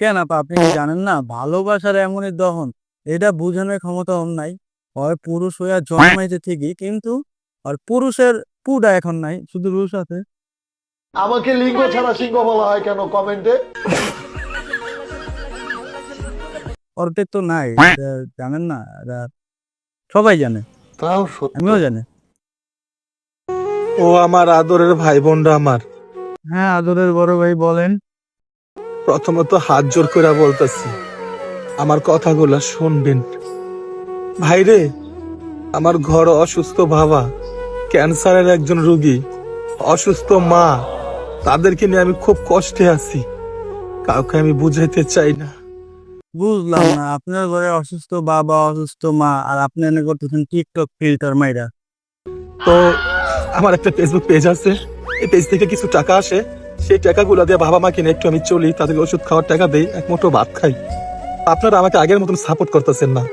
কেন আপা? আপনি কি জানেন না? ভালোবাসার এমনই দহন। এটা বোঝানোর ক্ষমতা ওর নাই। হয় পুরুষ হইয়া জন্মাইছে ঠিকই কিন্তু আর পুরুষের পুডা এখন নাই শুধু রুশ আছে। আমাকে লিঙ্গ ছাড়া সিংহ বলা হয় কেন? কমেন্টে। অর্ধেক তো নাই জানেন না? সবাই জানে। তাও আমিও জানি। ও আমার আদরের ভাই বোনরা আমার। হ্যাঁ আদরের বড় ভাই বলেন। প্রথমত হাত জোর করে বলতেছি আমার কথাগুলো শুনবেন। ভাইরে আমার ঘর অসুস্থ বাবা ক্যান্সারের একজন রুগী অসুস্থ মা তাদেরকে নিয়ে আমি খুব কষ্টে আছি। কাউকে আমি বুঝাইতে চাই না। বুঝলাম না আপনার ঘরে অসুস্থ বাবা অসুস্থ মা আর আপনি এনে করতেছেন টিকটক ফিল্টার মাইরা। তো আমার একটা ফেসবুক পেজ আছে এই পেজ থেকে কিছু টাকা আসে সেই টাকাগুলো দিয়ে বাবা মাকে একটু আমি চলি তাদেরকে ওষুধ খাওয়ার টাকা দেই এক মুঠো ভাত খাই। আপনারা আমাকে আগের মতন সাপোর্ট করতেছেন না।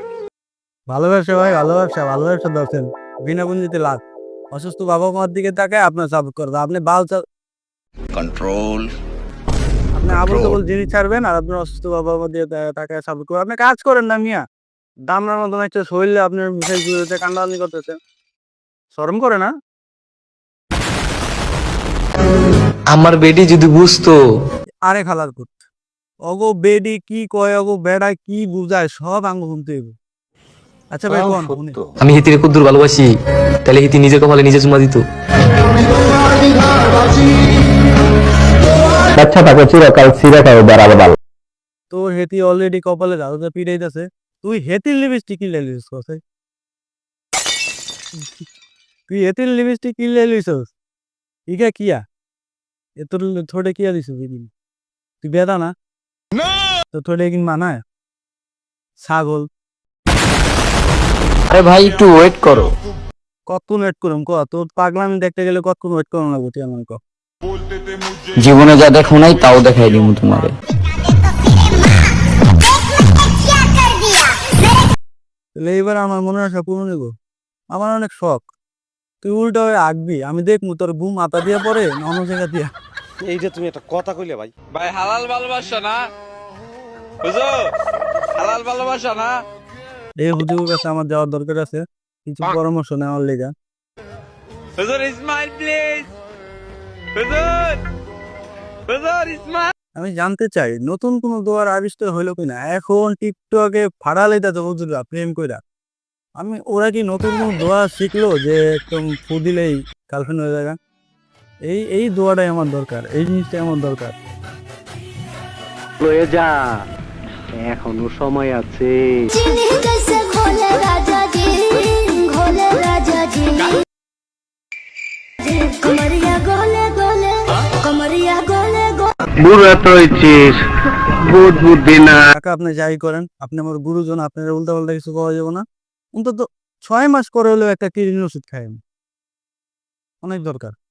ভালো ব্যবসা ভাই ভালো ব্যবসা ভালো ব্যবসা দর্শন। বিনা পুঁজিতে লাভ। অসুস্থ বাবা মার দিকে তাকায় আপনার সাপোর্ট করবে আপনি বাল control আপনি আবল তাবল জিনিস ছাড়বেন আর আপনার অসুস্থ বাবা মা দিয়ে তা- তাকায় সাপোর্ট করবেন আপনি কাজ করেন না মিয়া। দামনার মতন একটা শরীরে আপনার কান্দানি করতেছে। শরম করে না? আমার বেটি যদি বুঝতো। আরে খালার কুত অগো বেডি কি কয় অগো বেড়া কি বুঝায় সব আঙ্গ শুনতে হইব। আচ্ছা ভাই কোন আমি হিতিরে কুদ্দুর ভালোবাসি তাহলে হিতি নিজের কপালে নিজে চুমা দিত। আচ্ছা তাকে চিরকাল খাবে বেড়াবে ভালো তোর হেতি অলরেডি কপালে দাদুটা পিড়াইতেছে তুই হেতির লিপস্টিক কিনলে লিস কসে তুই হেতির লিপস্টিক কিনলে লিসস ইকা কিয়া? এ তোর থোড়ে কিয়া দিছ দিদিন তুই বেদা না? তো থোড়ে কিন মানায় ছাগল। আরে ভাই একটু ওয়েট করো। কতক্ষণ ওয়েট করুম? ক তোর পাগলামি দেখতে গেলে কতক্ষণ ওয়েট করুম লাগবো তুই আমার ক। জীবনে যা দেখো নাই তাও দেখাই দিব তোমারে তাহলে এবার আমার মনে আশা পূরণ নেব আমার অনেক শখ। তুই উল্টা হয়ে আঁকবি আমি দেখব তোর ঘুম মাথা দিয়ে পরে না অন্য জায়গা দিয়া। এইটা তুমি একটা কথা কইলে ভাই। ভাই হালাল ভালোবাসা না। বুঝো হালাল ভালোবাসা না। এই হুজুরের কাছে আমার যাওয়ার দরকার আছে। কিছু পরামর্শ নেওয়ার লেগা। হুজুর ইসমাইল প্লিজ হুজুর হুজুর ইসমাইল আমি জানতে চাই নতুন কোন দোয়ার আবিষ্কার হইল কিনা? এখন টিকটকে ফাড়ালে যাতে হুজুরা প্রেম কইরা। আমি ওরা কি নতুন কোন দোয়া শিখলো যে একদম ফু দিলেই গার্লফ্রেন্ড হয়ে যাবে? এই এই দোয়াটাই আমার দরকার এই জিনিসটাই আমার দরকার। যা। এখনও সময় আছে। বুদ্ধি না। আপনি যাই করেন আপনি আমার গুরুজন আপনার উল্টা পাল্টা কিছু না। অন্তত ছয় মাস করে হলেও একটা ওষুধ অনেক দরকার।